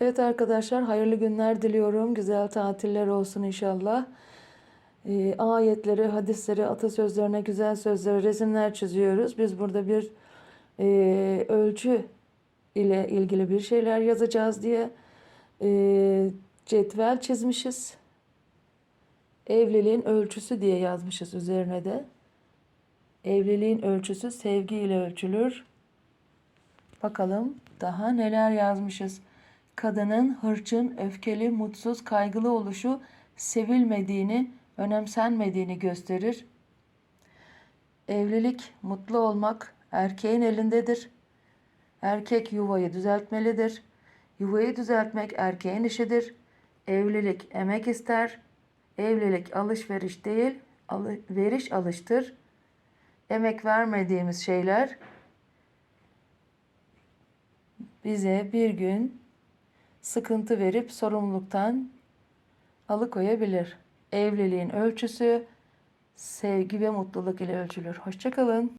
Evet arkadaşlar hayırlı günler diliyorum. Güzel tatiller olsun inşallah. Ee, ayetleri, hadisleri, atasözlerine, güzel sözlere resimler çiziyoruz. Biz burada bir e, ölçü ile ilgili bir şeyler yazacağız diye e, cetvel çizmişiz. Evliliğin ölçüsü diye yazmışız üzerine de. Evliliğin ölçüsü sevgi ile ölçülür. Bakalım daha neler yazmışız. Kadının hırçın, öfkeli, mutsuz, kaygılı oluşu sevilmediğini, önemsenmediğini gösterir. Evlilik, mutlu olmak erkeğin elindedir. Erkek yuvayı düzeltmelidir. Yuvayı düzeltmek erkeğin işidir. Evlilik emek ister. Evlilik alışveriş değil, alı- veriş alıştır. Emek vermediğimiz şeyler bize bir gün sıkıntı verip sorumluluktan alıkoyabilir. Evliliğin ölçüsü sevgi ve mutluluk ile ölçülür. Hoşçakalın.